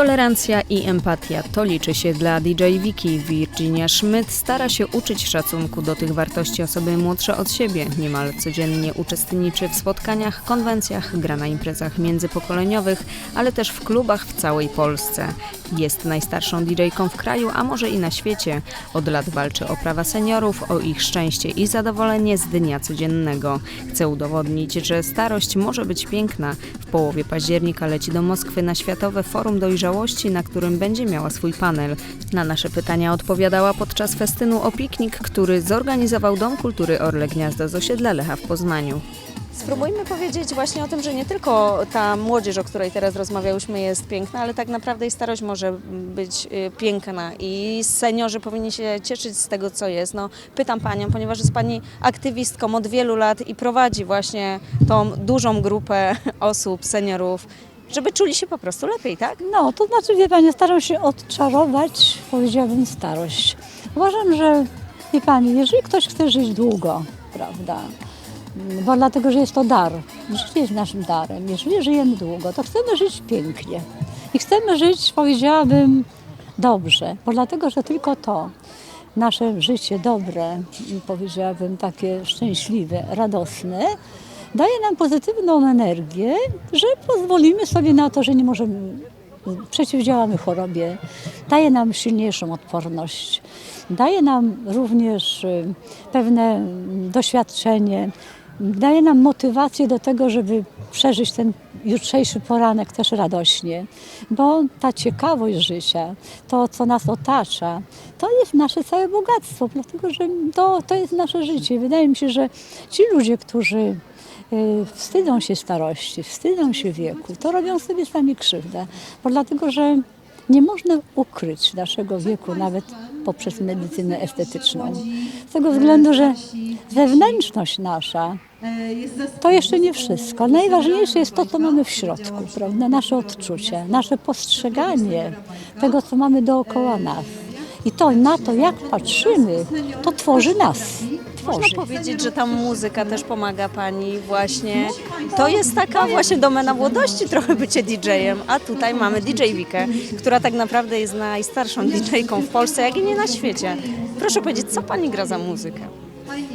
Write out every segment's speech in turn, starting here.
Tolerancja i empatia to liczy się dla DJ Wiki. Virginia Schmidt stara się uczyć szacunku do tych wartości osoby młodsze od siebie. Niemal codziennie uczestniczy w spotkaniach, konwencjach, gra na imprezach międzypokoleniowych, ale też w klubach w całej Polsce. Jest najstarszą DJ-ką w kraju, a może i na świecie. Od lat walczy o prawa seniorów, o ich szczęście i zadowolenie z dnia codziennego. Chce udowodnić, że starość może być piękna. W połowie października leci do Moskwy na Światowe Forum Dojrzałości, na którym będzie miała swój panel. Na nasze pytania odpowiadała podczas festynu o piknik, który zorganizował Dom Kultury Orle Gniazdo z osiedla Lecha w Poznaniu. Spróbujmy powiedzieć właśnie o tym, że nie tylko ta młodzież, o której teraz rozmawiałyśmy, jest piękna, ale tak naprawdę i starość może być y, piękna i seniorzy powinni się cieszyć z tego, co jest. No, pytam Panią, ponieważ jest Pani aktywistką od wielu lat i prowadzi właśnie tą dużą grupę osób, seniorów, żeby czuli się po prostu lepiej, tak? No, to znaczy, wie Pani, staram się odczarować, powiedziałabym, starość. Uważam, że, wie Pani, jeżeli ktoś chce żyć długo, prawda, bo dlatego, że jest to dar, życie jest naszym darem, jeżeli żyjemy długo, to chcemy żyć pięknie i chcemy żyć, powiedziałabym, dobrze, bo dlatego, że tylko to, nasze życie dobre, powiedziałabym takie szczęśliwe, radosne, daje nam pozytywną energię, że pozwolimy sobie na to, że nie możemy, przeciwdziałamy chorobie, daje nam silniejszą odporność, daje nam również y, pewne mm, doświadczenie, daje nam motywację do tego, żeby przeżyć ten jutrzejszy poranek też radośnie, bo ta ciekawość życia, to co nas otacza, to jest nasze całe bogactwo, dlatego że to, to jest nasze życie. Wydaje mi się, że ci ludzie, którzy wstydzą się starości, wstydzą się wieku, to robią sobie sami krzywdę, bo dlatego, że nie można ukryć naszego wieku nawet poprzez medycynę estetyczną. Z tego względu, że zewnętrzność nasza to jeszcze nie wszystko. Najważniejsze jest to, co mamy w środku, prawda? Nasze odczucie, nasze postrzeganie tego, co mamy dookoła nas. I to na to, jak patrzymy, to tworzy nas. Można Tworzy. powiedzieć, że ta muzyka też pomaga Pani właśnie. To jest taka właśnie domena młodości trochę bycie DJ-em, a tutaj mamy DJ Wikę, która tak naprawdę jest najstarszą DJ-ką w Polsce, jak i nie na świecie. Proszę powiedzieć, co Pani gra za muzykę?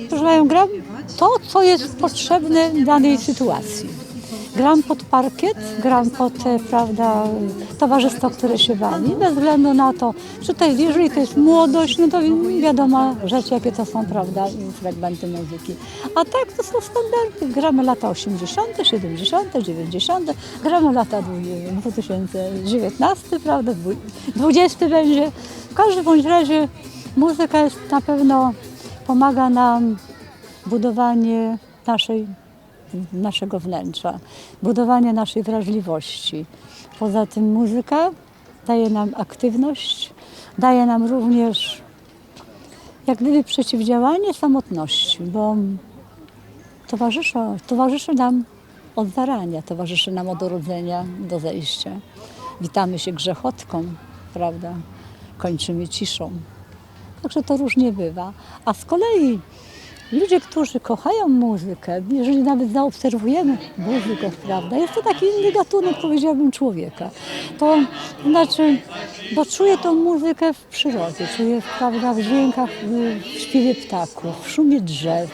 Proszę Panią, gram to, co jest potrzebne w danej sytuacji. Gram pod parkiet, gram pod, e, prawda, towarzystwo, które się bawi, bez względu na to, czy to jest, jeżeli to jest młodość, no to wiadomo rzeczy, jakie to są, prawda, fragmenty muzyki. A tak to są standardy. Gramy lata 80., 70., 90., gramy lata 2019, prawda, 20 będzie. W każdym bądź razie muzyka jest na pewno, pomaga nam budowanie naszej, naszego wnętrza, budowanie naszej wrażliwości. Poza tym muzyka daje nam aktywność, daje nam również jak gdyby przeciwdziałanie samotności, bo towarzyszy, towarzyszy nam od zarania, towarzyszy nam od urodzenia do zejścia. Witamy się grzechotką, prawda? Kończymy ciszą. Także to różnie bywa. A z kolei ludzie, którzy kochają muzykę, jeżeli nawet zaobserwujemy muzykę, prawda, jest to taki inny gatunek, powiedziałabym, człowieka. To znaczy, bo czuję tą muzykę w przyrodzie, czuję prawda, w dźwiękach, w śpiewie ptaków, w szumie drzew.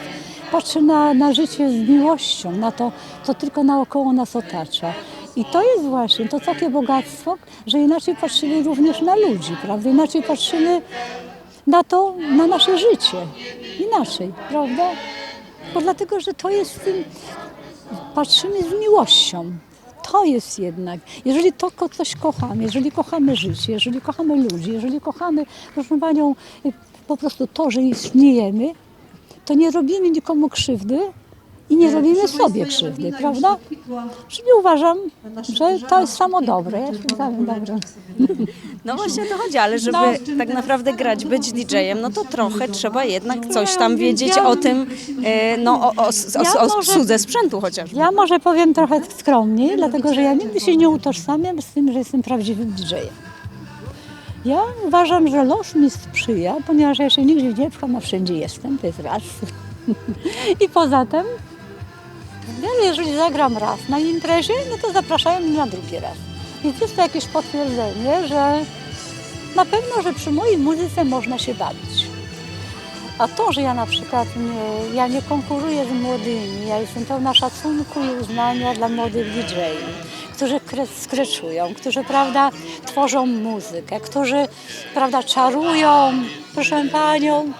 Patrzę na, na życie z miłością, na to, co tylko naokoło nas otacza. I to jest właśnie to takie bogactwo, że inaczej patrzymy również na ludzi, prawda? Inaczej patrzymy na to, na nasze życie. Inaczej, prawda? Bo dlatego, że to jest w tym, patrzymy z miłością. To jest jednak, jeżeli to ko- coś kochamy, jeżeli kochamy życie, jeżeli kochamy ludzi, jeżeli kochamy, proszę Panią, y, po prostu to, że istniejemy, to nie robimy nikomu krzywdy i nie robimy sobie krzywdy, prawda? Czyli uważam, że to jest samo dobre. Ja się powiem dobrze. No właśnie o to chodzi, ale żeby tak naprawdę grać, być DJ-em, no to trochę trzeba jednak coś tam wiedzieć o tym, e, no o, o, o, o może- obsłudze sprzętu chociażby. Ja może powiem trochę skromniej, dlatego że ja nigdy się nie utożsamiam z tym, że jestem prawdziwym DJ-em. Ja uważam, że los mi sprzyja, ponieważ ja się nigdzie nie pcham, a wszędzie jestem, to jest raz. I poza tym, jeżeli zagram raz na imprezie, no to zapraszają mnie na drugi raz. Więc jest to jakieś potwierdzenie, że na pewno, że przy mojej muzyce można się bawić. A to, że ja na przykład nie, ja nie konkuruję z młodymi, ja jestem pełna szacunku i uznania dla młodych DJ, którzy kre- skreczują, którzy prawda, tworzą muzykę, którzy prawda, czarują, proszę panią,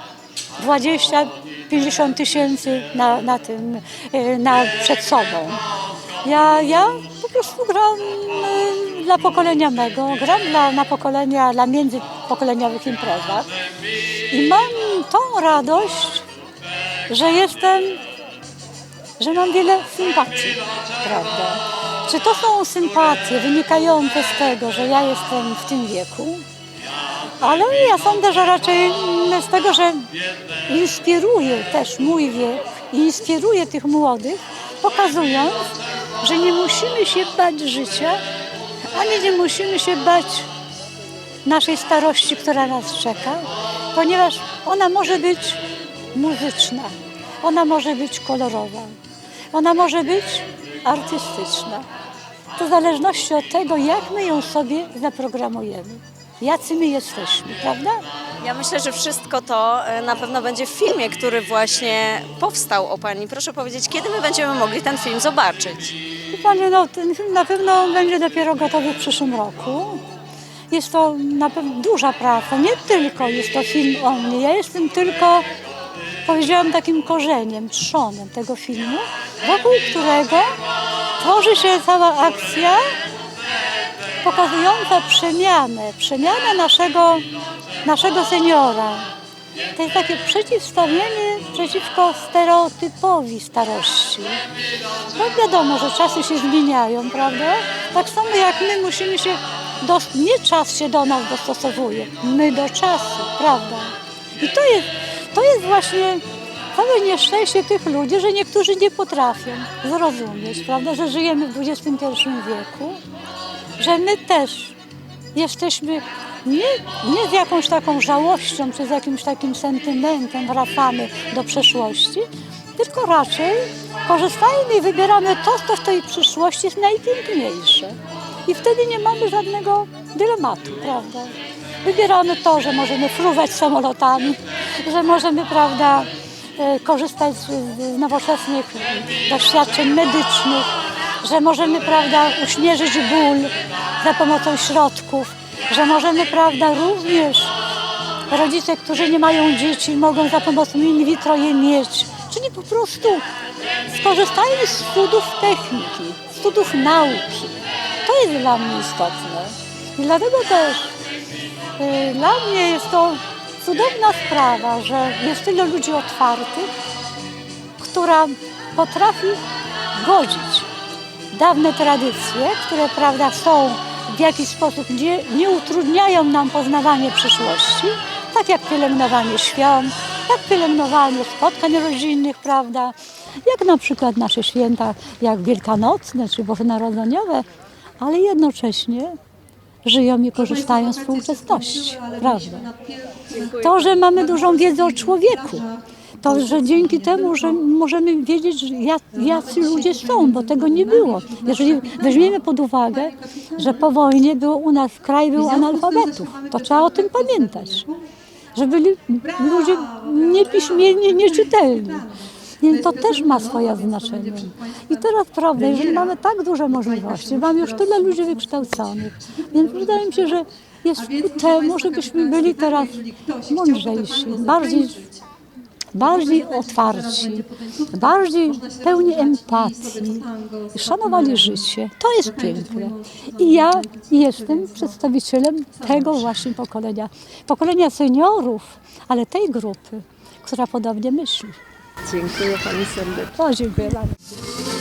20-50 tysięcy na, na tym, e, na, przed sobą. Ja, ja po prostu gram e, dla pokolenia mego, gram dla, na pokolenia, dla międzypokoleniowych imprezach i mam tą radość, że jestem, że mam wiele sympatii, prawda? Czy to są sympatie wynikające z tego, że ja jestem w tym wieku? Ale ja sądzę, że raczej z tego, że inspiruje też mój wiek i inspiruje tych młodych, pokazując, że nie musimy się bać życia, ani nie musimy się bać naszej starości, która nas czeka, ponieważ ona może być muzyczna, ona może być kolorowa, ona może być artystyczna. To w zależności od tego, jak my ją sobie zaprogramujemy, jacy my jesteśmy, prawda? Ja myślę, że wszystko to e, na pewno będzie w filmie, który właśnie powstał o Pani. Proszę powiedzieć, kiedy my będziemy mogli ten film zobaczyć? Panie, no, ten film na pewno będzie dopiero gotowy w przyszłym roku. Jest to na pewno duża praca. Nie tylko jest to film o mnie. Ja jestem tylko, powiedziałam, takim korzeniem, trzonem tego filmu, wokół którego tworzy się cała akcja pokazująca przemianę, przemianę naszego, naszego seniora. To jest takie przeciwstawienie przeciwko stereotypowi starości. No wiadomo, że czasy się zmieniają, prawda? Tak samo jak my musimy się, dos- nie czas się do nas dostosowuje, my do czasu, prawda? I to jest, to jest właśnie całe nieszczęście tych ludzi, że niektórzy nie potrafią zrozumieć, prawda, że żyjemy w XXI wieku, że my też jesteśmy nie, nie z jakąś taką żałością czy z jakimś takim sentymentem wracamy do przeszłości, tylko raczej korzystajmy i wybieramy to, co w tej przyszłości jest najpiękniejsze. I wtedy nie mamy żadnego dylematu, prawda? Wybieramy to, że możemy fruwać samolotami, że możemy, prawda, e, korzystać z, nowoczesnych doświadczeń medycznych, że możemy, prawda, uśmierzyć ból za pomocą środków, że możemy, prawda, również rodzice, którzy nie mają dzieci, mogą za pomocą in vitro je mieć. Czyli po prostu skorzystajmy z cudów techniki, z cudów nauki. To jest dla mnie istotne. I dlatego też y, dla mnie jest to cudowna sprawa, że jest tyle ludzi otwartych, która potrafi godzić dawne tradycje, które prawda są w jakiś sposób nie, nie utrudniają nam poznawanie przyszłości, tak jak pielęgnowanie świąt, jak pielęgnowanie spotkań rodzinnych, prawda, jak na przykład nasze święta, jak wielkanocne czy bożonarodzeniowe, ale jednocześnie żyją i korzystają z współczesności, prawda. To, że mamy dużą wiedzę o człowieku, to, że dzięki temu, że możemy wiedzieć, jacy ludzie są, bo tego nie było. Jeżeli weźmiemy pod uwagę, że po wojnie był u nas kraj był analfabetów, to trzeba o tym pamiętać. Że byli ludzie niepiśmienni, nieczytelni. Więc to też ma swoje znaczenie. I teraz prawda, jeżeli mamy tak duże możliwości, mamy już tyle ludzi wykształconych, więc wydaje mi się, że jest ku temu, żebyśmy byli teraz mądrzejsi, bardziej bardziej otwarci, bardziej pełni empatii, szanowali życie. To jest piękne. I ja jestem przedstawicielem tego właśnie pokolenia. Pokolenia seniorów, ale tej grupy, która podobnie myśli. Dziękuję Pani serdecznie. O, dziękuję bardzo.